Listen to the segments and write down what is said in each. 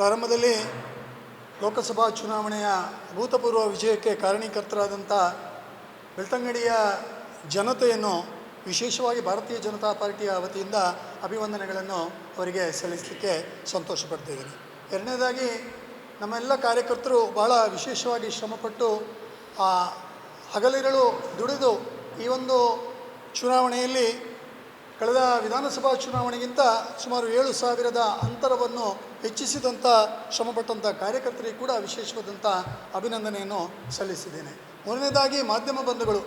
ಪ್ರಾರಂಭದಲ್ಲಿ ಲೋಕಸಭಾ ಚುನಾವಣೆಯ ಅಭೂತಪೂರ್ವ ವಿಜಯಕ್ಕೆ ಕಾರಣೀಕರ್ತರಾದಂಥ ಬೆಳ್ತಂಗಡಿಯ ಜನತೆಯನ್ನು, ವಿಶೇಷವಾಗಿ ಭಾರತೀಯ ಜನತಾ ಪಾರ್ಟಿಯ ವತಿಯಿಂದ ಅಭಿವಂದನೆಗಳನ್ನು ಅವರಿಗೆ ಸಲ್ಲಿಸಲಿಕ್ಕೆ ಸಂತೋಷ ಪಡ್ತಿದ್ದೀನಿ ಎರಡನೇದಾಗಿ, ನಮ್ಮೆಲ್ಲ ಕಾರ್ಯಕರ್ತರು ಬಹಳ ವಿಶೇಷವಾಗಿ ಶ್ರಮಪಟ್ಟು ಆ ಹಗಲಿರಳು ದುಡಿದು ಈ ಒಂದು ಚುನಾವಣೆಯಲ್ಲಿ ಕಳೆದ ವಿಧಾನಸಭಾ ಚುನಾವಣೆಗಿಂತ ಸುಮಾರು ಏಳು ಸಾವಿರದ ಅಂತರವನ್ನು ಹೆಚ್ಚಿಸಿದಂಥ ಶ್ರಮಪಟ್ಟಂಥ ಕಾರ್ಯಕರ್ತರಿಗೆ ಕೂಡ ವಿಶೇಷವಾದಂಥ ಅಭಿನಂದನೆಯನ್ನು ಸಲ್ಲಿಸಿದ್ದೇನೆ. ಮೂರನೇದಾಗಿ ಮಾಧ್ಯಮ ಬಂಧುಗಳು.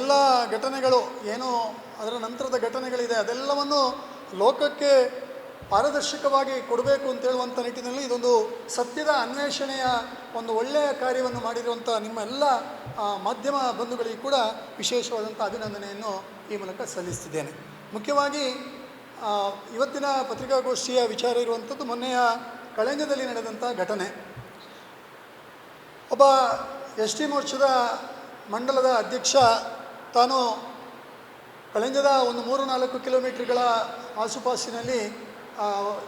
ಎಲ್ಲ ಘಟನೆಗಳು ಏನು ಅದರ ನಂತರದ ಘಟನೆಗಳಿದೆ ಅದೆಲ್ಲವನ್ನು ಲೋಕಕ್ಕೆ ಪಾರದರ್ಶಕವಾಗಿ ಕೊಡಬೇಕು ಅಂತ ಹೇಳುವಂಥ ನಿಟ್ಟಿನಲ್ಲಿ ಇದೊಂದು ಸತ್ಯದ ಅನ್ವೇಷಣೆಯ ಒಂದು ಒಳ್ಳೆಯ ಕಾರ್ಯವನ್ನು ಮಾಡಿರುವಂಥ ನಿಮ್ಮ ಎಲ್ಲ ಮಾಧ್ಯಮ ಬಂಧುಗಳಿಗೆ ಕೂಡ ವಿಶೇಷವಾದಂಥ ಅಭಿನಂದನೆಯನ್ನು ಈ ಮೂಲಕ ಸಲ್ಲಿಸ್ತಿದ್ದೇನೆ. ಮುಖ್ಯವಾಗಿ ಇವತ್ತಿನ ಪತ್ರಿಕಾಗೋಷ್ಠಿಯ ವಿಚಾರ ಇರುವಂಥದ್ದು ಮೊನ್ನೆಯ ಕಳೆಂಗದಲ್ಲಿ ನಡೆದಂಥ ಘಟನೆ. ಒಬ್ಬ ಎಸ್ ಟಿ ಮೋರ್ಚಾದ ಮಂಡಲದ ಅಧ್ಯಕ್ಷ, ತಾನು ಕಳೆಂಜದ ಒಂದು ಮೂರು ನಾಲ್ಕು ಕಿಲೋಮೀಟ್ರ್ಗಳ ಆಸುಪಾಸಿನಲ್ಲಿ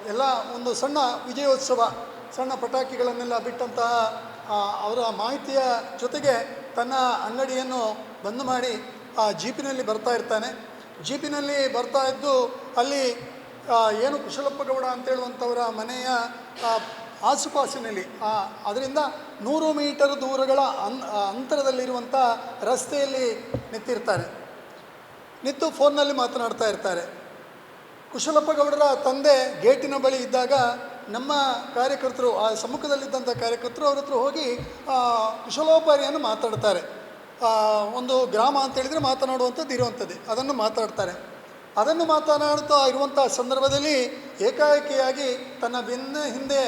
ಎಲ್ಲ ಒಂದು ಸಣ್ಣ ವಿಜಯೋತ್ಸವ, ಸಣ್ಣ ಪಟಾಕಿಗಳನ್ನೆಲ್ಲ ಬಿಟ್ಟಂತಹ ಅವರ ಮಾಹಿತಿಯ ಜೊತೆಗೆ ತನ್ನ ಅಂಗಡಿಯನ್ನು ಬಂದ್ ಮಾಡಿ, ಆ, ಜೀಪಿನಲ್ಲಿ ಬರ್ತಾ ಇರ್ತಾನೆ. ಜೀಪಿನಲ್ಲಿ ಬರ್ತಾ ಇದ್ದು ಅಲ್ಲಿ ಏನು ಕುಶಲಪ್ಪ ಗೌಡ ಅಂತ ಹೇಳುವಂಥವರ ಮನೆಯ ಆಸುಪಾಸಿನಲ್ಲಿ ಅದರಿಂದ ನೂರು ಮೀಟರ್ ದೂರಗಳ ಅನ್ ಅಂತರದಲ್ಲಿರುವಂಥ ರಸ್ತೆಯಲ್ಲಿ ನಿಂತಿರ್ತಾರೆ. ನಿಂತು ಫೋನ್ನಲ್ಲಿ ಮಾತನಾಡ್ತಾ ಇರ್ತಾರೆ. ಕುಶಲಪ್ಪ ಗೌಡರ ತಂದೆ ಗೇಟಿನ ಬಳಿ ಇದ್ದಾಗ ನಮ್ಮ ಕಾರ್ಯಕರ್ತರು, ಆ ಸಮ್ಮುಖದಲ್ಲಿದ್ದಂಥ ಕಾರ್ಯಕರ್ತರು ಅವ್ರ ಹತ್ರ ಹೋಗಿ ಕುಶಲೋಪಾರಿಯನ್ನು ಮಾತಾಡ್ತಾರೆ. ಒಂದು ಗ್ರಾಮ ಅಂತ ಹೇಳಿದರೆ ಮಾತನಾಡುವಂಥದ್ದು ಇರುವಂಥದ್ದು, ಅದನ್ನು ಮಾತಾಡ್ತಾರೆ. ಅದನ್ನು ಮಾತನಾಡ್ತಾ ಇರುವಂಥ ಸಂದರ್ಭದಲ್ಲಿ ಏಕಾಏಕಿಯಾಗಿ ತನ್ನ ಬೆನ್ನ ಹಿಂದೆ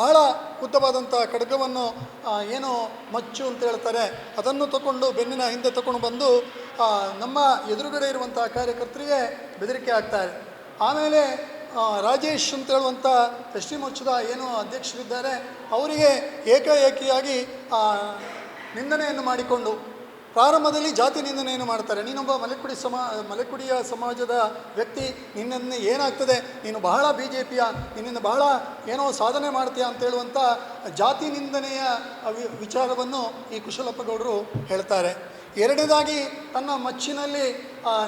ಬಹಳ ಉದ್ದವಾದಂಥ ಖಡ್ಗವನ್ನು ಏನು ಮಚ್ಚು ಅಂತ ಹೇಳ್ತಾರೆ, ಅದನ್ನು ತಗೊಂಡು ಬೆನ್ನಿನ ಹಿಂದೆ ತಗೊಂಡು ಬಂದು ನಮ್ಮ ಎದುರುಗಡೆ ಇರುವಂಥ ಕಾರ್ಯಕರ್ತರಿಗೆ ಬೆದರಿಕೆ ಆಗ್ತಾರೆ ಆಮೇಲೆ ರಾಜೇಶ್ ಅಂತ ಹೇಳುವಂಥ ಎಸ್ ಟಿ ಮೋರ್ಚದ ಏನು ಅಧ್ಯಕ್ಷರಿದ್ದಾರೆ, ಅವರಿಗೆ ಏಕಾಏಕಿಯಾಗಿ ನಿಂದನೆಯನ್ನು ಮಾಡಿಕೊಂಡು ಪ್ರಾರಂಭದಲ್ಲಿ ಜಾತಿ ನಿಂದನೆಯನ್ನು ಮಾಡ್ತಾರೆ. ನೀನೊಬ್ಬ ಮಲೆಕುಡಿ ಸಮಾ, ಮಲೆಕುಡಿಯ ಸಮಾಜದ ವ್ಯಕ್ತಿ ನಿನ್ನನ್ನು ಏನಾಗ್ತದೆ? ನೀನು ಬಹಳ ಬಿ ಜೆ ಪಿಯ ನಿನ್ನಿಂದ ಬಹಳ ಏನೋ ಸಾಧನೆ ಮಾಡ್ತೀಯ ಅಂತ ಹೇಳುವಂಥ ಜಾತಿ ನಿಂದನೆಯ ವಿಚಾರವನ್ನು ಈ ಕುಶಲಪ್ಪ ಗೌಡರು ಹೇಳ್ತಾರೆ. ಎರಡನೇದಾಗಿ, ತನ್ನ ಮಚ್ಚಿನಲ್ಲಿ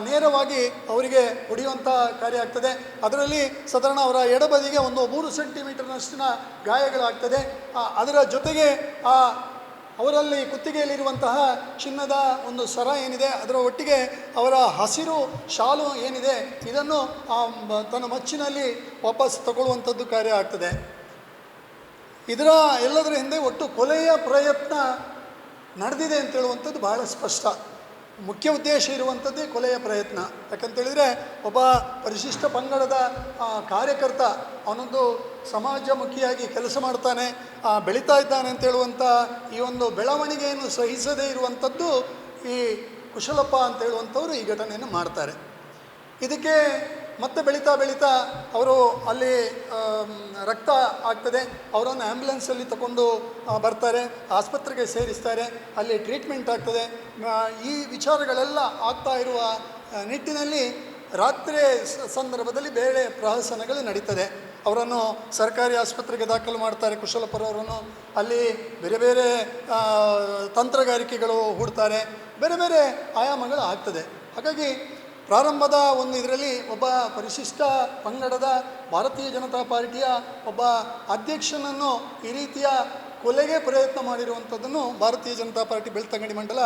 ನೇರವಾಗಿ ಅವರಿಗೆ ಹೊಡೆಯುವಂಥ ಕಾರ್ಯ ಆಗ್ತದೆ. ಅದರಲ್ಲಿ ಸಾಧಾರಣ ಅವರ ಎಡಬದಿಗೆ ಒಂದು ಮೂರು ಸೆಂಟಿಮೀಟರ್ನಷ್ಟಿನ ಗಾಯಗಳಾಗ್ತದೆ. ಅದರ ಜೊತೆಗೆ, ಆ ಅವರಲ್ಲಿ ಕುತ್ತಿಗೆಯಲ್ಲಿರುವಂತಹ ಚಿನ್ನದ ಒಂದು ಸರ ಏನಿದೆ, ಅದರ ಒಟ್ಟಿಗೆ ಅವರ ಹಸಿರು ಶಾಲು ಏನಿದೆ, ಇದನ್ನು ತನ್ನ ಮಚ್ಚಿನಲ್ಲಿ ವಾಪಸ್ ತಗೊಳ್ಳುವಂಥದ್ದು ಕಾರ್ಯ ಆಗ್ತದೆ. ಇದರ ಎಲ್ಲದರ ಹಿಂದೆ ಒಟ್ಟು ಕೊಲೆಯ ಪ್ರಯತ್ನ ನಡೆದಿದೆ ಅಂತ ಹೇಳುವಂಥದ್ದು ಬಹಳ ಸ್ಪಷ್ಟ. ಮುಖ್ಯ ಉದ್ದೇಶ ಇರುವಂಥದ್ದೇ ಕೊಲೆಯ ಪ್ರಯತ್ನ. ಯಾಕಂತೇಳಿದರೆ ಒಬ್ಬ ಪರಿಶಿಷ್ಟ ಪಂಗಡದ ಕಾರ್ಯಕರ್ತ ಅವನೊಂದು ಸಮಾಜಮುಖಿಯಾಗಿ ಕೆಲಸ ಮಾಡ್ತಾನೆ ಬೆಳೀತಾ ಇದ್ದಾನೆ ಅಂತ ಹೇಳುವಂಥ ಈ ಒಂದು ಬೆಳವಣಿಗೆಯನ್ನು ಸಹಿಸದೇ ಇರುವಂಥದ್ದು ಈ ಕುಶಲಪ್ಪ ಅಂತ ಹೇಳುವಂಥವ್ರು ಈ ಘಟನೆಯನ್ನು ಮಾಡ್ತಾರೆ. ಇದಕ್ಕೆ ಮತ್ತೆ ಬೆಳೀತಾ ಬೆಳೀತಾ ಅವರು ಅಲ್ಲಿ ರಕ್ತ ಆಗ್ತದೆ. ಅವರನ್ನು ಆ್ಯಂಬುಲೆನ್ಸಲ್ಲಿ ತಗೊಂಡು ಬರ್ತಾರೆ, ಆಸ್ಪತ್ರೆಗೆ ಸೇರಿಸ್ತಾರೆ. ಅಲ್ಲಿ ಟ್ರೀಟ್ಮೆಂಟ್ ಆಗ್ತದೆ. ಈ ವಿಚಾರಗಳೆಲ್ಲ ಆಗ್ತಾ ಇರುವ ನಿಟ್ಟಿನಲ್ಲಿ ರಾತ್ರಿ ಸಂದರ್ಭದಲ್ಲಿ ಬೇರೆ ಪ್ರಹಸನಗಳು ನಡೀತದೆ. ಅವರನ್ನು ಸರ್ಕಾರಿ ಆಸ್ಪತ್ರೆಗೆ ದಾಖಲು ಮಾಡ್ತಾರೆ ಕುಶಲಪುರವರನ್ನು ಅಲ್ಲಿ ಬೇರೆ ಬೇರೆ ತಂತ್ರಗಾರಿಕೆಗಳು ಹೂಡ್ತಾರೆ. ಬೇರೆ ಬೇರೆ ಆಯಾಮಗಳು ಆಗ್ತದೆ. ಹಾಗಾಗಿ ಪ್ರಾರಂಭದ ಒಂದು ಇದರಲ್ಲಿ ಒಬ್ಬ ಪರಿಶಿಷ್ಟ ಪಂಗಡದ ಭಾರತೀಯ ಜನತಾ ಪಾರ್ಟಿಯ ಒಬ್ಬ ಅಧ್ಯಕ್ಷನನ್ನು ಈ ರೀತಿಯ ಕೊಲೆಗೆ ಪ್ರಯತ್ನ ಮಾಡಿರುವಂಥದ್ದನ್ನು ಭಾರತೀಯ ಜನತಾ ಪಾರ್ಟಿ ಬೆಳ್ತಂಗಡಿ ಮಂಡಲ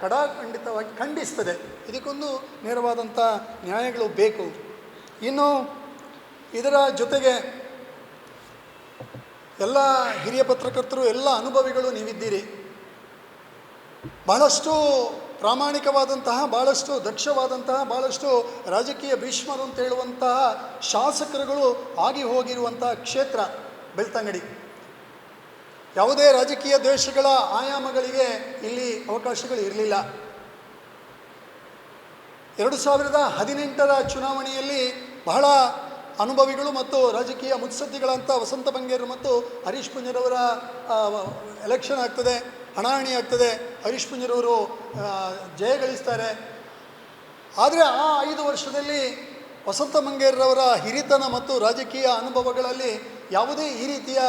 ಕಡಾಖಂಡಿತವಾಗಿ ಖಂಡಿಸ್ತದೆ. ಇದಕ್ಕೊಂದು ನೇರವಾದಂಥ ನ್ಯಾಯಗಳು ಬೇಕು. ಇನ್ನು ಇದರ ಜೊತೆಗೆ ಎಲ್ಲ ಹಿರಿಯ ಪತ್ರಕರ್ತರು, ಎಲ್ಲ ಅನುಭವಿಗಳು ನೀವಿದ್ದೀರಿ. ಬಹಳಷ್ಟು ಪ್ರಾಮಾಣಿಕವಾದಂತಹ ಭಾಳಷ್ಟು ದಕ್ಷವಾದಂತಹ ಭಾಳಷ್ಟು ರಾಜಕೀಯ ಭೀಷ್ಮರು ಅಂತ ಹೇಳುವಂತಹ ಶಾಸಕರುಗಳು ಆಗಿ ಹೋಗಿರುವಂತಹ ಕ್ಷೇತ್ರ ಬೆಳ್ತಂಗಡಿ. ಯಾವುದೇ ರಾಜಕೀಯ ದ್ವೇಷಗಳ ಆಯಾಮಗಳಿಗೆ ಇಲ್ಲಿ ಅವಕಾಶಗಳು ಇರಲಿಲ್ಲ. ಎರಡು ಸಾವಿರದ ಹದಿನೆಂಟರ ಚುನಾವಣೆಯಲ್ಲಿ ಬಹಳ ಅನುಭವಿಗಳು ಮತ್ತು ರಾಜಕೀಯ ಮುತ್ಸದ್ದಿಗಳಂಥ ವಸಂತ ಬಂಗೇರು ಮತ್ತು ಹರೀಶ್ ಪುಂಜರವರ ಎಲೆಕ್ಷನ್ ಆಗ್ತದೆ. ಹಣಾಹಣಿ ಆಗ್ತದೆ. ಹರೀಶ್ ಪುಂಜರವರು ಜಯ ಗಳಿಸ್ತಾರೆ. ಆದರೆ ಆ ಐದು ವರ್ಷದಲ್ಲಿ ವಸಂತ ಮಂಗೇರ್ರವರ ಹಿರಿತನ ಮತ್ತು ರಾಜಕೀಯ ಅನುಭವಗಳಲ್ಲಿ ಯಾವುದೇ ಈ ರೀತಿಯ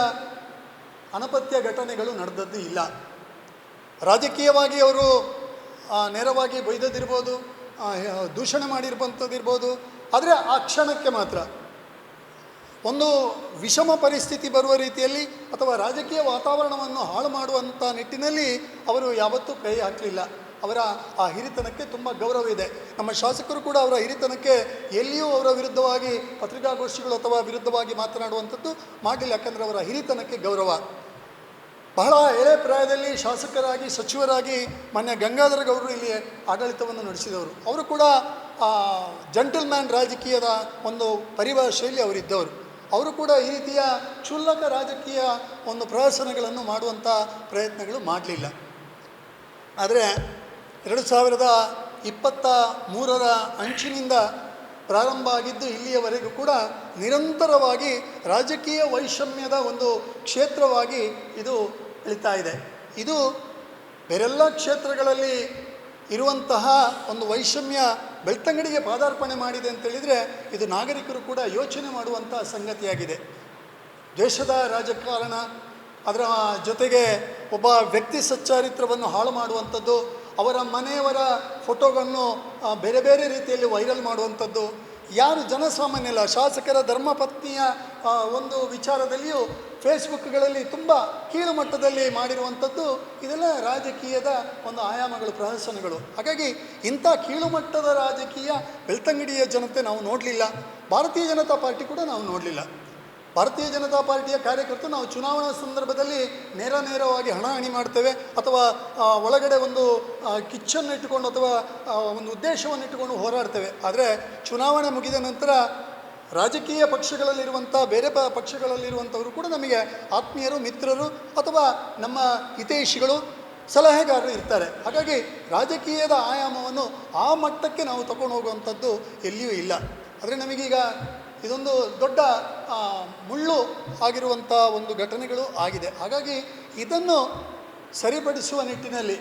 ಅನಪತ್ಯ ಘಟನೆಗಳು ನಡೆದದ್ದು ಇಲ್ಲ. ರಾಜಕೀಯವಾಗಿ ಅವರು ನೇರವಾಗಿ ಬೈದದಿರ್ಬೋದು ದೂಷಣೆ ಮಾಡಿರುವಂಥದ್ದಿರ್ಬೋದು ಆದರೆ ಆ ಕ್ಷಣಕ್ಕೆ ಮಾತ್ರ ಒಂದು ವಿಷಮ ಪರಿಸ್ಥಿತಿ ಬರುವ ರೀತಿಯಲ್ಲಿ ಅಥವಾ ರಾಜಕೀಯ ವಾತಾವರಣವನ್ನು ಹಾಳು ಮಾಡುವಂಥ ನಿಟ್ಟಿನಲ್ಲಿ ಅವರು ಯಾವತ್ತೂ ಕೈ ಹಾಕಲಿಲ್ಲ. ಅವರ ಆ ಹಿರಿತನಕ್ಕೆ ತುಂಬ ಗೌರವ ಇದೆ. ನಮ್ಮ ಶಾಸಕರು ಕೂಡ ಅವರ ಹಿರಿತನಕ್ಕೆ ಎಲ್ಲಿಯೂ ಅವರ ವಿರುದ್ಧವಾಗಿ ಪತ್ರಿಕಾಗೋಷ್ಠಿಗಳು ಅಥವಾ ವಿರುದ್ಧವಾಗಿ ಮಾತನಾಡುವಂಥದ್ದು ಮಾಡಲಿಲ್ಲ. ಯಾಕಂದರೆ ಅವರ ಹಿರಿತನಕ್ಕೆ ಗೌರವ. ಬಹಳ ಎಳೆ ಪ್ರಾಯದಲ್ಲಿ ಶಾಸಕರಾಗಿ, ಸಚಿವರಾಗಿ ಮಾನ್ಯ ಗಂಗಾಧರ ಗೌಡರು ಇಲ್ಲಿ ಆಡಳಿತವನ್ನು ನಡೆಸಿದವರು. ಅವರು ಕೂಡ ಜಂಟಲ್ಮ್ಯಾನ್ ರಾಜಕೀಯದ ಒಂದು ಪರಿಭಾಷೆಯಲ್ಲಿ ಅವರಿದ್ದವರು. ಅವರು ಕೂಡ ಈ ರೀತಿಯ ಕ್ಷುಲ್ಲಕ ರಾಜಕೀಯ ಒಂದು ಪ್ರಹಸನಗಳನ್ನು ಮಾಡುವಂಥ ಪ್ರಯತ್ನಗಳು ಮಾಡಲಿಲ್ಲ. ಆದರೆ ಎರಡು ಸಾವಿರದ ಇಪ್ಪತ್ತ ಮೂರರ ಅಂಚಿನಿಂದ ಪ್ರಾರಂಭ ಆಗಿದ್ದು ಇಲ್ಲಿಯವರೆಗೂ ಕೂಡ ನಿರಂತರವಾಗಿ ರಾಜಕೀಯ ವೈಷಮ್ಯದ ಒಂದು ಕ್ಷೇತ್ರವಾಗಿ ಇದು ಇಳಿತಾ ಇದೆ. ಇದು ಬೇರೆಲ್ಲ ಕ್ಷೇತ್ರಗಳಲ್ಲಿ ಇರುವಂತಹ ಒಂದು ವೈಷಮ್ಯ ಬೆಳ್ತಂಗಡಿಗೆ ಪಾದಾರ್ಪಣೆ ಮಾಡಿದೆ ಅಂತೇಳಿದರೆ ಇದು ನಾಗರಿಕರು ಕೂಡ ಯೋಚನೆ ಮಾಡುವಂಥ ಸಂಗತಿಯಾಗಿದೆ. ದೇಶದ ರಾಜಕಾರಣ, ಅದರ ಜೊತೆಗೆ ಒಬ್ಬ ವ್ಯಕ್ತಿ ಸಚ್ಚಾರಿತ್ರವನ್ನು ಹಾಳು ಮಾಡುವಂಥದ್ದು, ಅವರ ಮನೆಯವರ ಫೋಟೋಗಳನ್ನು ಬೇರೆ ಬೇರೆ ರೀತಿಯಲ್ಲಿ ವೈರಲ್ ಮಾಡುವಂಥದ್ದು ಯಾರು ಜನಸಾಮಾನ್ಯಲ್ಲ, ಶಾಸಕರ ಧರ್ಮಪತ್ನಿಯ ಒಂದು ವಿಚಾರದಲ್ಲಿಯೂ ಫೇಸ್ಬುಕ್ಗಳಲ್ಲಿ ತುಂಬ ಕೀಳುಮಟ್ಟದಲ್ಲಿ ಮಾಡಿರುವಂಥದ್ದು ಇದೆಲ್ಲ ರಾಜಕೀಯದ ಒಂದು ಆಯಾಮಗಳು, ಪ್ರಹಸನಗಳು. ಹಾಗಾಗಿ ಇಂಥ ಕೀಳುಮಟ್ಟದ ರಾಜಕೀಯ ಬೆಳ್ತಂಗಡಿಯ ಜನತೆ ನಾವು ನೋಡಲಿಲ್ಲ. ಭಾರತೀಯ ಜನತಾ ಪಾರ್ಟಿ ಕೂಡ ನಾವು ನೋಡಲಿಲ್ಲ. ಭಾರತೀಯ ಜನತಾ ಪಾರ್ಟಿಯ ಕಾರ್ಯಕರ್ತರು ನಾವು ಚುನಾವಣಾ ಸಂದರ್ಭದಲ್ಲಿ ನೇರ ನೇರವಾಗಿ ಹಣ ಹಣಿ ಮಾಡ್ತೇವೆ ಅಥವಾ ಒಳಗಡೆ ಒಂದು ಕಿಚ್ಚನ್ನು ಇಟ್ಟುಕೊಂಡು ಅಥವಾ ಒಂದು ಉದ್ದೇಶವನ್ನು ಇಟ್ಟುಕೊಂಡು ಹೋರಾಡ್ತೇವೆ. ಆದರೆ ಚುನಾವಣೆ ಮುಗಿದ ನಂತರ ರಾಜಕೀಯ ಪಕ್ಷಗಳಲ್ಲಿರುವಂಥ, ಬೇರೆ ಪಕ್ಷಗಳಲ್ಲಿರುವಂಥವರು ಕೂಡ ನಮಗೆ ಆತ್ಮೀಯರು, ಮಿತ್ರರು ಅಥವಾ ನಮ್ಮ ಹಿತೈಷಿಗಳು ಸಲಹೆಗಾರರು ಇರ್ತಾರೆ. ಹಾಗಾಗಿ ರಾಜಕೀಯದ ಆಯಾಮವನ್ನು ಆ ಮಟ್ಟಕ್ಕೆ ನಾವು ತಗೊಂಡು ಹೋಗುವಂಥದ್ದು ಎಲ್ಲಿಯೂ ಇಲ್ಲ. ಆದರೆ ನಮಗೀಗ ಇದೊಂದು ದೊಡ್ಡ ಮುಳ್ಳು ಆಗಿರುವಂಥ ಒಂದು ಘಟನೆಗಳು ಆಗಿದೆ. ಹಾಗಾಗಿ ಇದನ್ನು ಸರಿಪಡಿಸುವ ನಿಟ್ಟಿನಲ್ಲಿ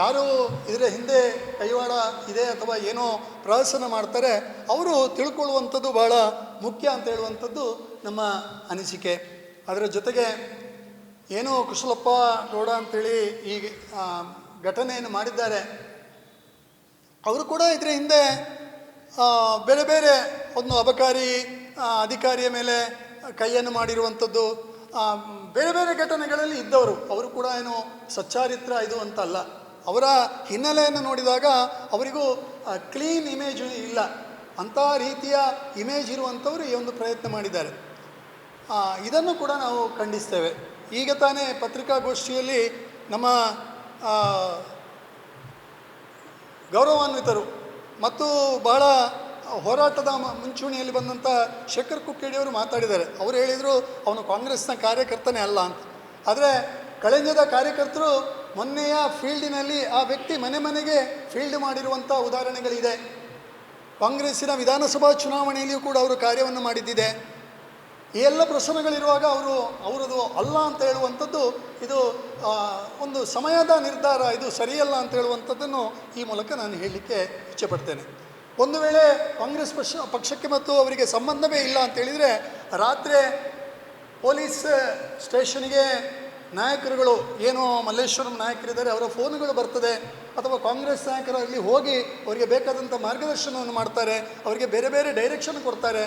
ಯಾರು ಇದರ ಹಿಂದೆ ಕೈವಾಡ ಇದೆ ಅಥವಾ ಏನೋ ಪ್ರಹಸನ ಮಾಡ್ತಾರೆ, ಅವರು ತಿಳ್ಕೊಳ್ಳುವಂಥದ್ದು ಬಹಳ ಮುಖ್ಯ ಅಂತ ಹೇಳುವಂಥದ್ದು ನಮ್ಮ ಅನಿಸಿಕೆ. ಅದರ ಜೊತೆಗೆ ಏನೋ ಕುಶಲಪ್ಪ ಗೌಡ ಅಂತೇಳಿ ಈ ಘಟನೆಯನ್ನು ಮಾಡಿದ್ದಾರೆ. ಅವರು ಕೂಡ ಇದರ ಹಿಂದೆ ಬೇರೆ ಬೇರೆ ಒಂದು ಅಬಕಾರಿ ಅಧಿಕಾರಿಯ ಮೇಲೆ ಕೈಯನ್ನು ಮಾಡಿರುವಂಥದ್ದು ಬೇರೆ ಬೇರೆ ಘಟನೆಗಳಲ್ಲಿ ಇದ್ದವರು, ಅವರು ಕೂಡ ಏನು ಸಚ್ಚಾರಿತ್ರ ಇದು ಅಂತ ಅಲ್ಲ ಅವರ ಹಿನ್ನೆಲೆಯನ್ನು ನೋಡಿದಾಗ ಅವರಿಗೂ ಕ್ಲೀನ್ ಇಮೇಜ್ ಇಲ್ಲ. ಅಂಥ ರೀತಿಯ ಇಮೇಜ್ ಇರುವಂಥವರು ಈ ಒಂದು ಪ್ರಯತ್ನ ಮಾಡಿದ್ದಾರೆ. ಇದನ್ನು ಕೂಡ ನಾವು ಖಂಡಿಸ್ತೇವೆ. ಈಗ ತಾನೇ ಪತ್ರಿಕಾಗೋಷ್ಠಿಯಲ್ಲಿ ನಮ್ಮ ಗೌರವಾನ್ವಿತರು ಮತ್ತು ಬಹಳ ಹೋರಾಟದ ಮುಂಚೂಣಿಯಲ್ಲಿ ಬಂದಂಥ ಶೇಖರ್ ಕುಕ್ಕೇಡಿಯವರು ಮಾತಾಡಿದ್ದಾರೆ. ಅವರು ಹೇಳಿದರು, ಅವನು ಕಾಂಗ್ರೆಸ್ನ ಕಾರ್ಯಕರ್ತನೇ ಅಲ್ಲ ಅಂತ. ಆದರೆ ಕಳೆಂಜದ ಕಾರ್ಯಕರ್ತರು ಮೊನ್ನೆಯ ಫೀಲ್ಡಿನಲ್ಲಿ ಆ ವ್ಯಕ್ತಿ ಮನೆ ಮನೆಗೆ ಫೀಲ್ಡ್ ಮಾಡಿರುವಂಥ ಉದಾಹರಣೆಗಳಿದೆ. ಕಾಂಗ್ರೆಸ್ಸಿನ ವಿಧಾನಸಭಾ ಚುನಾವಣೆಯಲ್ಲಿಯೂ ಕೂಡ ಅವರು ಕಾರ್ಯವನ್ನು ಮಾಡಿದ್ದಿದೆ. ಈ ಎಲ್ಲ ಪ್ರಶ್ನೆಗಳಿರುವಾಗ ಅವರು ಅವರದು ಅಲ್ಲ ಅಂತ ಹೇಳುವಂಥದ್ದು ಇದು ಒಂದು ಸಮಯದ ನಿರ್ಧಾರ, ಇದು ಸರಿಯಲ್ಲ ಅಂತ ಹೇಳುವಂಥದ್ದನ್ನು ಈ ಮೂಲಕ ನಾನು ಹೇಳಲಿಕ್ಕೆ ಇಚ್ಛೆಪಡ್ತೇನೆ ಒಂದು ವೇಳೆ ಕಾಂಗ್ರೆಸ್ ಪಕ್ಷ, ಪಕ್ಷಕ್ಕೆ ಮತ್ತು ಅವರಿಗೆ ಸಂಬಂಧವೇ ಇಲ್ಲ ಅಂತ ಹೇಳಿದರೆ, ರಾತ್ರಿ ಪೊಲೀಸ್ ಸ್ಟೇಷನ್ಗೆ ನಾಯಕರುಗಳು, ಏನು ಮಲ್ಲೇಶ್ವರಂ ನಾಯಕರಿದ್ದಾರೆ, ಅವರ ಫೋನುಗಳು ಬರ್ತದೆ, ಅಥವಾ ಕಾಂಗ್ರೆಸ್ ನಾಯಕರಲ್ಲಿ ಹೋಗಿ ಅವರಿಗೆ ಬೇಕಾದಂಥ ಮಾರ್ಗದರ್ಶನವನ್ನು ಮಾಡ್ತಾರೆ, ಅವರಿಗೆ ಬೇರೆ ಬೇರೆ ಡೈರೆಕ್ಷನ್ ಕೊಡ್ತಾರೆ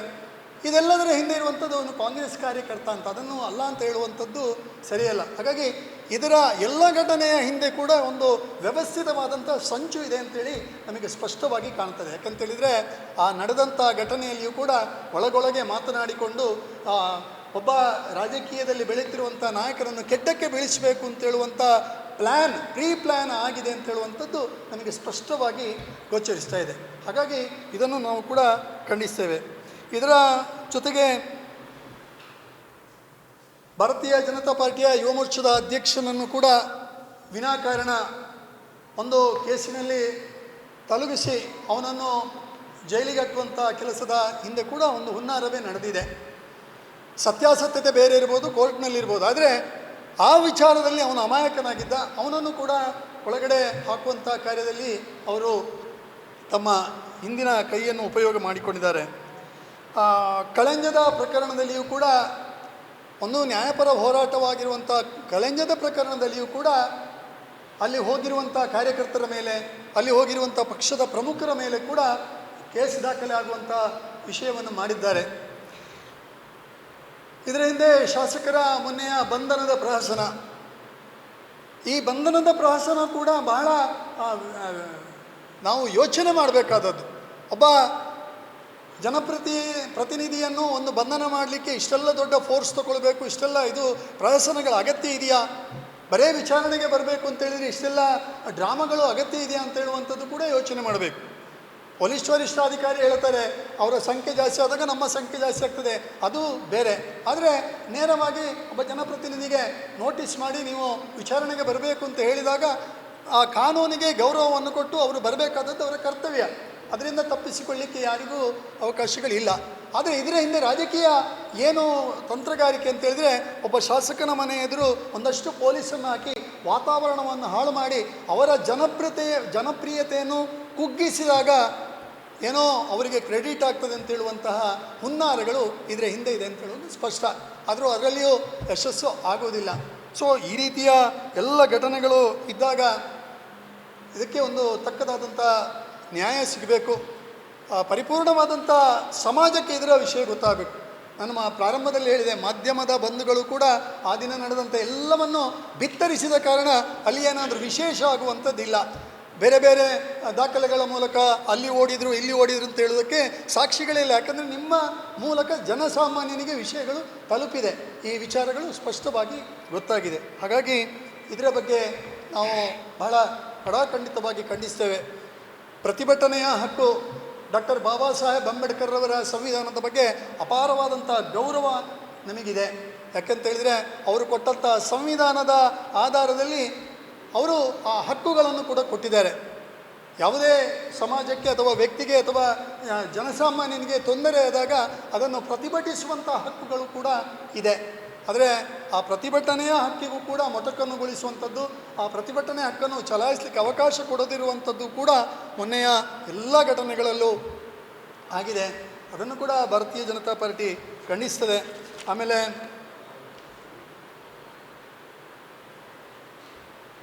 ಇದೆಲ್ಲದರ ಹಿಂದೆ ಇರುವಂಥದ್ದು ಅವನು ಕಾಂಗ್ರೆಸ್ ಕಾರ್ಯಕರ್ತ ಅಂತ, ಅದನ್ನು ಅಲ್ಲ ಅಂತ ಹೇಳುವಂಥದ್ದು ಸರಿಯಲ್ಲ. ಹಾಗಾಗಿ ಇದರ ಎಲ್ಲ ಘಟನೆಯ ಹಿಂದೆ ಕೂಡ ಒಂದು ವ್ಯವಸ್ಥಿತವಾದಂಥ ಸಂಚು ಇದೆ ಅಂತೇಳಿ ನಮಗೆ ಸ್ಪಷ್ಟವಾಗಿ ಕಾಣ್ತದೆ. ಯಾಕಂತೇಳಿದರೆ ಆ ನಡೆದಂಥ ಘಟನೆಯಲ್ಲಿಯೂ ಕೂಡ ಒಳಗೊಳಗೆ ಮಾತನಾಡಿಕೊಂಡು ಒಬ್ಬ ರಾಜಕೀಯದಲ್ಲಿ ಬೆಳೀತಿರುವಂಥ ನಾಯಕರನ್ನು ಕೆಟ್ಟಕ್ಕೆ ಬೀಳಿಸಬೇಕು ಅಂತೇಳುವಂಥ ಪ್ಲ್ಯಾನ್ ಪ್ರೀ ಪ್ಲ್ಯಾನ್ ಆಗಿದೆ ಅಂತ ಹೇಳುವಂಥದ್ದು ನಮಗೆ ಸ್ಪಷ್ಟವಾಗಿ ಗೋಚರಿಸ್ತಾ ಇದೆ. ಹಾಗಾಗಿ ಇದನ್ನು ನಾವು ಕೂಡ ಖಂಡಿಸ್ತೇವೆ. ಇದರ ಜೊತೆಗೆ ಭಾರತೀಯ ಜನತಾ ಪಾರ್ಟಿಯ ಯುವ ಮೋರ್ಚಾದ ಅಧ್ಯಕ್ಷನನ್ನು ಕೂಡ ವಿನಾಕಾರಣ ಒಂದು ಕೇಸಿನಲ್ಲಿ ತಲುಗಿಸಿ ಅವನನ್ನು ಜೈಲಿಗೆ ಹಾಕುವಂಥ ಕೆಲಸದ ಹಿಂದೆ ಕೂಡ ಒಂದು ಹುನ್ನಾರವೇ ನಡೆದಿದೆ. ಸತ್ಯಾಸತ್ಯತೆ ಬೇರೆ ಇರ್ಬೋದು ಕೋರ್ಟ್ನಲ್ಲಿರ್ಬೋದು ಆದರೆ ಆ ವಿಚಾರದಲ್ಲಿ ಅವನು ಅಮಾಯಕನಾಗಿದ್ದ, ಅವನನ್ನು ಕೂಡ ಒಳಗಡೆ ಹಾಕುವಂಥ ಕಾರ್ಯದಲ್ಲಿ ಅವರು ತಮ್ಮ ಹಿಂದಿನ ಕೈಯನ್ನು ಉಪಯೋಗ ಮಾಡಿಕೊಂಡಿದ್ದಾರೆ. ಕಳಂಜದ ಪ್ರಕರಣದಲ್ಲಿಯೂ ಕೂಡ ಒಂದು ನ್ಯಾಯಪರ ಹೋರಾಟವಾಗಿರುವಂಥ ಕಳಂಜದ ಪ್ರಕರಣದಲ್ಲಿಯೂ ಕೂಡ ಅಲ್ಲಿ ಹೋಗಿರುವಂಥ ಕಾರ್ಯಕರ್ತರ ಮೇಲೆ, ಅಲ್ಲಿ ಹೋಗಿರುವಂಥ ಪಕ್ಷದ ಪ್ರಮುಖರ ಮೇಲೆ ಕೂಡ ಕೇಸ್ ದಾಖಲೆ ಆಗುವಂಥ ವಿಷಯವನ್ನು ಮಾಡಿದ್ದಾರೆ. ಇದರ ಹಿಂದೆ ಶಾಸಕರ ಮೊನ್ನೆಯ ಬಂಧನದ ಪ್ರಹಸನ. ಈ ಬಂಧನದ ಪ್ರಹಸನ ಕೂಡ ಬಹಳ ನಾವು ಯೋಚನೆ ಮಾಡಬೇಕಾದದ್ದು. ಒಬ್ಬ ಜನಪ್ರತಿ ಪ್ರತಿನಿಧಿಯನ್ನು ಒಂದು ಬಂಧನ ಮಾಡಲಿಕ್ಕೆ ಇಷ್ಟೆಲ್ಲ ದೊಡ್ಡ ಫೋರ್ಸ್ ತಗೊಳ್ಬೇಕು, ಇಷ್ಟೆಲ್ಲ ಇದು ಪ್ರದರ್ಶನಗಳ ಅಗತ್ಯ ಇದೆಯಾ? ಬರೇ ವಿಚಾರಣೆಗೆ ಬರಬೇಕು ಅಂತೇಳಿದರೆ ಇಷ್ಟೆಲ್ಲ ಡ್ರಾಮಾಗಳು ಅಗತ್ಯ ಇದೆಯಾ ಅಂತ ಹೇಳುವಂಥದ್ದು ಕೂಡ ಯೋಚನೆ ಮಾಡಬೇಕು. ಪೊಲೀಸ್ ವರಿಷ್ಠಾಧಿಕಾರಿ ಹೇಳ್ತಾರೆ, ಅವರ ಸಂಖ್ಯೆ ಜಾಸ್ತಿ ಆದಾಗ ನಮ್ಮ ಸಂಖ್ಯೆ ಜಾಸ್ತಿ ಆಗ್ತದೆ, ಅದು ಬೇರೆ. ಆದರೆ ನೇರವಾಗಿ ಒಬ್ಬ ಜನಪ್ರತಿನಿಧಿಗೆ ನೋಟಿಸ್ ಮಾಡಿ ನೀವು ವಿಚಾರಣೆಗೆ ಬರಬೇಕು ಅಂತ ಹೇಳಿದಾಗ ಆ ಕಾನೂನಿಗೆ ಗೌರವವನ್ನು ಕೊಟ್ಟು ಅವರು ಬರಬೇಕಾದದ್ದು ಅವರ ಕರ್ತವ್ಯ. ಅದರಿಂದ ತಪ್ಪಿಸಿಕೊಳ್ಳಿಕ್ಕೆ ಯಾರಿಗೂ ಅವಕಾಶಗಳಿಲ್ಲ. ಆದರೆ ಇದರ ಹಿಂದೆ ರಾಜಕೀಯ ಏನು ತಂತ್ರಗಾರಿಕೆ ಅಂತ ಹೇಳಿದ್ರೆ ಒಬ್ಬ ಶಾಸಕನ ಮನೆ ಎದುರು ಒಂದಷ್ಟು ಪೊಲೀಸನ್ನು ಹಾಕಿ ವಾತಾವರಣವನ್ನು ಹಾಳು ಮಾಡಿ ಅವರ ಜನಪ್ರಿಯತೆ ಜನಪ್ರಿಯತೆಯನ್ನು ಕುಗ್ಗಿಸಿದಾಗ ಏನೋ ಅವರಿಗೆ ಕ್ರೆಡಿಟ್ ಆಗ್ತದೆ ಅಂತ ಹೇಳುವಂತಹ ಹುನ್ನಾರಗಳು ಇದರ ಹಿಂದೆ ಇದೆ ಅಂತ ಹೇಳೋದು ಸ್ಪಷ್ಟ. ಆದರೂ ಅದರಲ್ಲಿಯೂ ಯಶಸ್ಸು ಆಗುವುದಿಲ್ಲ. ಸೊ ಈ ರೀತಿಯ ಎಲ್ಲ ಘಟನೆಗಳು ಇದ್ದಾಗ ಇದಕ್ಕೆ ಒಂದು ತಕ್ಕದಾದಂಥ ನ್ಯಾಯ ಸಿಗಬೇಕು. ಪರಿಪೂರ್ಣವಾದಂಥ ಸಮಾಜಕ್ಕೆ ಇದರ ವಿಷಯ ಗೊತ್ತಾಗಬೇಕು. ನಾನು ಪ್ರಾರಂಭದಲ್ಲಿ ಹೇಳಿದೆ, ಮಾಧ್ಯಮದ ಬಂಧುಗಳು ಕೂಡ ಆ ದಿನ ನಡೆದಂಥ ಎಲ್ಲವನ್ನು ಬಿತ್ತರಿಸಿದ ಕಾರಣ ಅಲ್ಲಿ ಏನಾದರೂ ವಿಶೇಷ ಆಗುವಂಥದ್ದಿಲ್ಲ. ಬೇರೆ ಬೇರೆ ದಾಖಲೆಗಳ ಮೂಲಕ ಅಲ್ಲಿ ಓಡಿದ್ರು, ಇಲ್ಲಿ ಓಡಿದ್ರು ಅಂತ ಹೇಳೋದಕ್ಕೆ ಸಾಕ್ಷಿಗಳಿಲ್ಲ ಯಾಕಂದರೆ ನಿಮ್ಮ ಮೂಲಕ ಜನಸಾಮಾನ್ಯನಿಗೆ ವಿಷಯಗಳು ತಲುಪಿದೆ. ಈ ವಿಚಾರಗಳು ಸ್ಪಷ್ಟವಾಗಿ ಗೊತ್ತಾಗಿದೆ. ಹಾಗಾಗಿ ಇದರ ಬಗ್ಗೆ ನಾವು ಬಹಳ ಕಡಾಖಂಡಿತವಾಗಿ ಖಂಡಿಸ್ತೇವೆ. ಪ್ರತಿಭಟನೆಯ ಹಕ್ಕು ಡಾಕ್ಟರ್ ಬಾಬಾ ಸಾಹೇಬ್ ಅಂಬೇಡ್ಕರ್ ಅವರ ಸಂವಿಧಾನದ ಬಗ್ಗೆ ಅಪಾರವಾದಂಥ ಗೌರವ ನಮಗಿದೆ. ಯಾಕಂತೇಳಿದರೆ ಅವರು ಕೊಟ್ಟಂಥ ಸಂವಿಧಾನದ ಆಧಾರದಲ್ಲಿ ಅವರು ಆ ಹಕ್ಕುಗಳನ್ನು ಕೂಡ ಕೊಟ್ಟಿದ್ದಾರೆ. ಯಾವುದೇ ಸಮಾಜಕ್ಕೆ ಅಥವಾ ವ್ಯಕ್ತಿಗೆ ಅಥವಾ ಜನಸಾಮಾನ್ಯನಿಗೆ ತೊಂದರೆ ಆದಾಗ ಅದನ್ನು ಪ್ರತಿಭಟಿಸುವಂಥ ಹಕ್ಕುಗಳು ಕೂಡ ಇದೆ. ಆದರೆ ಆ ಪ್ರತಿಭಟನೆಯ ಹಕ್ಕಿಗೂ ಕೂಡ ಮೊಟಕನ್ನುಗೊಳಿಸುವಂಥದ್ದು ಆ ಪ್ರತಿಭಟನೆ ಹಕ್ಕನ್ನು ಚಲಾಯಿಸಲಿಕ್ಕೆ ಅವಕಾಶ ಕೊಡದಿರುವಂಥದ್ದು ಕೂಡ ಮೊನ್ನೆಯ ಎಲ್ಲ ಘಟನೆಗಳಲ್ಲೂ ಆಗಿದೆ. ಅದನ್ನು ಕೂಡ ಭಾರತೀಯ ಜನತಾ ಪಾರ್ಟಿ ಖಂಡಿಸ್ತದೆ. ಆಮೇಲೆ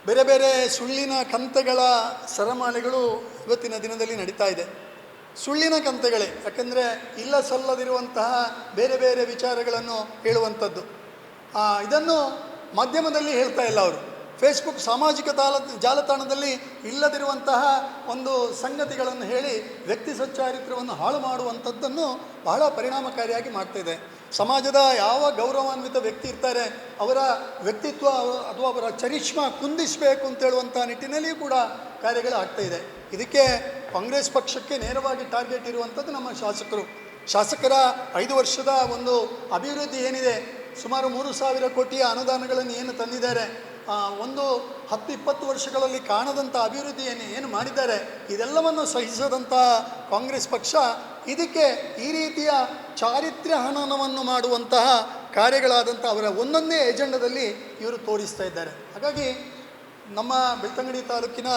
ಬೇರೆ ಬೇರೆ ಸುಳ್ಳಿನ ಕಂತೆಗಳ ಸರಮಾಲೆಗಳು ಇವತ್ತಿನ ದಿನದಲ್ಲಿ ನಡೀತಾ ಇದೆ. ಸುಳ್ಳಿನ ಕಂತೆಗಳೇ, ಯಾಕೆಂದರೆ ಇಲ್ಲ ಸಲ್ಲದಿರುವಂತಹ ಬೇರೆ ಬೇರೆ ವಿಚಾರಗಳನ್ನು ಹೇಳುವಂಥದ್ದು. ಇದನ್ನು ಮಾಧ್ಯಮದಲ್ಲಿ ಹೇಳ್ತಾ ಇಲ್ಲ ಅವರು. ಫೇಸ್ಬುಕ್ ಸಾಮಾಜಿಕ ತಾಲ ಜಾಲತಾಣದಲ್ಲಿ ಇಲ್ಲದಿರುವಂತಹ ಒಂದು ಸಂಗತಿಗಳನ್ನು ಹೇಳಿ ವ್ಯಕ್ತಿ ಸ್ವಚ್ಛಾರಿತ್ರವನ್ನು ಹಾಳು ಮಾಡುವಂಥದ್ದನ್ನು ಬಹಳ ಪರಿಣಾಮಕಾರಿಯಾಗಿ ಮಾಡ್ತಾಯಿದೆ ಸಮಾಜದ ಯಾವ ಗೌರವಾನ್ವಿತ ವ್ಯಕ್ತಿ ಇರ್ತಾರೆ, ಅವರ ವ್ಯಕ್ತಿತ್ವ ಅಥವಾ ಅವರ ಚರಿಷ್ಮಾ ಕುಂದಿಸಬೇಕು ಅಂತ ಹೇಳುವಂಥ ನಿಟ್ಟಿನಲ್ಲಿಯೂ ಕೂಡ ಕಾರ್ಯಗಳು ಆಗ್ತಾ ಇದೆ. ಇದಕ್ಕೆ ಕಾಂಗ್ರೆಸ್ ಪಕ್ಷಕ್ಕೆ ನೇರವಾಗಿ ಟಾರ್ಗೆಟ್ ಇರುವಂಥದ್ದು ನಮ್ಮ ಶಾಸಕರು. ಶಾಸಕರ ಐದು ವರ್ಷದ ಒಂದು ಅಭಿವೃದ್ಧಿ ಏನಿದೆ ಸುಮಾರು ಮೂರು ಸಾವಿರ ಕೋಟಿಯ ಅನುದಾನಗಳನ್ನು ಏನು ತಂದಿದ್ದಾರೆ ಒಂದು ಹತ್ತು ಇಪ್ಪತ್ತು ವರ್ಷಗಳಲ್ಲಿ ಕಾಣದಂಥ ಅಭಿವೃದ್ಧಿಯನ್ನು ಏನು ಮಾಡಿದ್ದಾರೆ, ಇದೆಲ್ಲವನ್ನು ಸಹಿಸದಂಥ ಕಾಂಗ್ರೆಸ್ ಪಕ್ಷ ಇದಕ್ಕೆ ಈ ರೀತಿಯ ಚಾರಿತ್ರ್ಯ ಹನನವನ್ನು ಮಾಡುವಂತಹ ಕಾರ್ಯಗಳಾದಂಥ ಅವರ ಒಂದೊಂದೇ ಎಜೆಂಡದಲ್ಲಿ ಇವರು ತೋರಿಸ್ತಾ ಇದ್ದಾರೆ. ಹಾಗಾಗಿ ನಮ್ಮ ಬೆಳ್ತಂಗಡಿ ತಾಲೂಕಿನ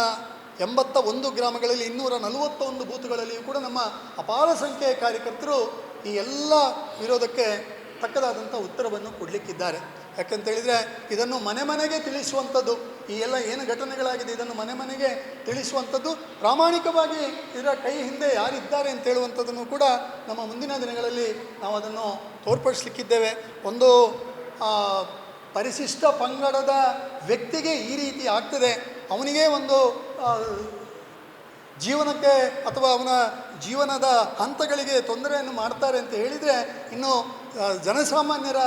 ಎಂಬತ್ತ ಒಂದು ಗ್ರಾಮಗಳಲ್ಲಿ ಇನ್ನೂರ ನಲವತ್ತೊಂದು ಬೂತ್ಗಳಲ್ಲಿಯೂ ಕೂಡ ನಮ್ಮ ಅಪಾರ ಸಂಖ್ಯೆಯ ಕಾರ್ಯಕರ್ತರು ಈ ಎಲ್ಲ ವಿರೋಧಕ್ಕೆ ತಕ್ಕದಾದಂಥ ಉತ್ತರವನ್ನು ಕೊಡಲಿಕ್ಕಿದ್ದಾರೆ. ಯಾಕಂತ ಹೇಳಿದರೆ ಇದನ್ನು ಮನೆ ಮನೆಗೆ ತಿಳಿಸುವಂಥದ್ದು, ಈ ಎಲ್ಲ ಏನು ಘಟನೆಗಳಾಗಿದೆ ಇದನ್ನು ಮನೆ ಮನೆಗೆ ತಿಳಿಸುವಂಥದ್ದು, ಪ್ರಾಮಾಣಿಕವಾಗಿ ಇದರ ಕೈ ಹಿಂದೆ ಯಾರಿದ್ದಾರೆ ಅಂತ ಹೇಳುವಂಥದ್ದನ್ನು ಕೂಡ ನಮ್ಮ ಮುಂದಿನ ದಿನಗಳಲ್ಲಿ ನಾವು ಅದನ್ನು ತೋರ್ಪಡಿಸ್ಲಿಕ್ಕಿದ್ದೇವೆ. ಒಂದು ಪರಿಶಿಷ್ಟ ಪಂಗಡದ ವ್ಯಕ್ತಿಗೆ ಈ ರೀತಿ ಆಗ್ತದೆ. ಅವನಿಗೆ ಒಂದು ಜೀವನಕ್ಕೆ ಅಥವಾ ಅವನ ಜೀವನದ ಹಂತಗಳಿಗೆ ತೊಂದರೆಯನ್ನು ಮಾಡ್ತಾರೆ ಅಂತ ಹೇಳಿದರೆ ಇನ್ನು ಜನಸಾಮಾನ್ಯರ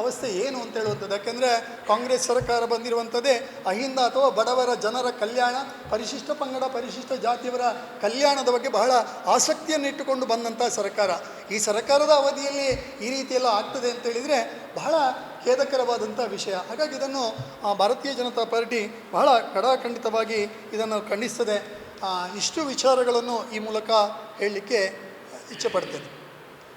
ಅವಸ್ಥೆ ಏನು ಅಂತ ಹೇಳುವಂಥದ್ದು? ಯಾಕೆಂದರೆ ಕಾಂಗ್ರೆಸ್ ಸರ್ಕಾರ ಬಂದಿರುವಂಥದ್ದೇ ಅಹಿಂದ ಅಥವಾ ಬಡವರ ಜನರ ಕಲ್ಯಾಣ, ಪರಿಶಿಷ್ಟ ಪಂಗಡ, ಪರಿಶಿಷ್ಟ ಜಾತಿಯವರ ಕಲ್ಯಾಣದ ಬಗ್ಗೆ ಬಹಳ ಆಸಕ್ತಿಯನ್ನು ಇಟ್ಟುಕೊಂಡು ಬಂದಂಥ ಸರ್ಕಾರ. ಈ ಸರ್ಕಾರದ ಅವಧಿಯಲ್ಲಿ ಈ ರೀತಿಯೆಲ್ಲ ಆಗ್ತದೆ ಅಂತ ಹೇಳಿದರೆ ಬಹಳ ಖೇದಕರವಾದಂಥ ವಿಷಯ. ಹಾಗಾಗಿ ಇದನ್ನು ಭಾರತೀಯ ಜನತಾ ಪಾರ್ಟಿ ಬಹಳ ಕಡಾಖಂಡಿತವಾಗಿ ಇದನ್ನು ಖಂಡಿಸ್ತದೆ. ಇಷ್ಟು ವಿಚಾರಗಳನ್ನು ಈ ಮೂಲಕ ಹೇಳಲಿಕ್ಕೆ ಇಚ್ಛೆ ಪಡ್ತೇನೆ.